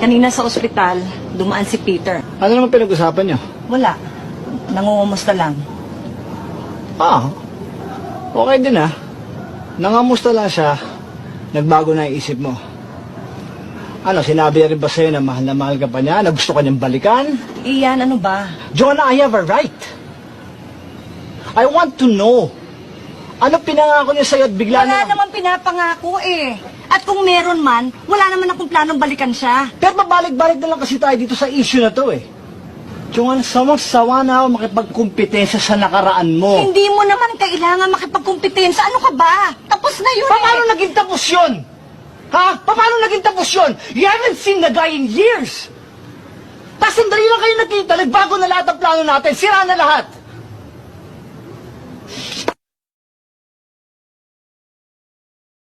Kanina sa ospital, dumaan si Peter. Ano naman pinag-usapan niyo? Wala. Nangungumusta lang. Ah, okay din ah. Nangamusta lang siya, nagbago na isip mo. Ano, sinabi rin ba sa'yo na mahal na mahal ka pa niya, na gusto ka niyang balikan? Iyan, ano ba? Jonah, I have a right. I want to know. Ano pinangako niya sa'yo at bigla Wala na... naman pinapangako eh. At kung meron man, wala naman akong planong balikan siya. Pero mabalik-balik na lang kasi tayo dito sa issue na to eh. Jonah, sawang-sawa na ako makipagkumpetensya sa nakaraan mo. Hindi mo naman kailangan makipagkumpetensya. Ano ka ba? Tapos na yun Paano eh. naging tapos yun? Ha? Paano naging tapos yun? You haven't seen the guy in years. Tapos sandali lang kayo nakita, nagbago na lahat ang plano natin, sira na lahat.